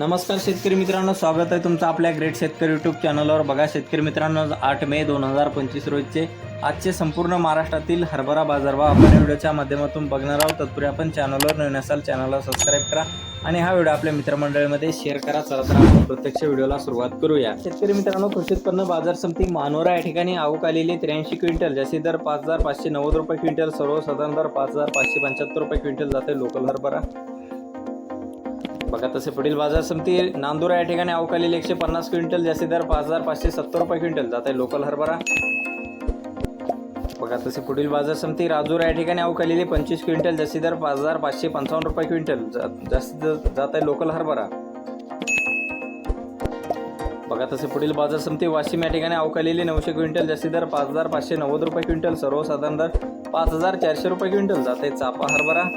नमस्कार शेतकरी मित्रांनो स्वागत आहे तुमचं आपल्या ग्रेट शेतकरी यूट्यूब चॅनलवर बघा शेतकरी मित्रांनो आठ मे दोन हजार पंचवीस रोजचे आजचे संपूर्ण महाराष्ट्रातील हरभरा बाजारभाव आपण व्हिडिओच्या माध्यमातून बघणार आहोत. तत्पूर्वी आपण चॅनलवर नवीन असाल चॅनलला सबस्क्राईब करा आणि हा व्हिडिओ आपल्या मित्रमंडळीमध्ये शेअर करा. चला तर आपण प्रत्यक्ष व्हिडिओला सुरुवात करूया. शेतकरी मित्रांनो कृषी उत्पन्न बाजार समिती मानोरा या ठिकाणी आवक आलेली त्र्याऐंशी क्विंटल जसे दर पाच हजार पाचशे नव्वद रुपये क्विंटल सर्वसाधारण दर पाच हजार पाचशे पंच्याहत्तर रुपये क्विंटल जाते लोकल हरभरा. बघा तसे पुढील बाजार समिती नांदुरा या ठिकाणी अवकालेली एकशे पन्नास क्विंटल जास्ती दर पाच हजार पाचशे सत्तर रुपये क्विंटल. जात आहे लोकल हरभरा. बघा तसे पुढील बाजार समिती राजूर या ठिकाणी अवकालेली पंचवीस क्विंटल जास्ती दर पाच हजार पाचशे पंचावन्न रुपये क्विंटल. जास्तीत जात आहे लोकल हरभरा. बघा तसे पुढील बाजार समिती वाशिम या ठिकाणी अवकालेली नऊशे क्विंटल जास्ती दर पाच हजार पाचशे नव्वद रुपये क्विंटल. सर्वसाधारण दर पाच हजार चारशे रुपये क्विंटल. जात आहे चापा हरभरा.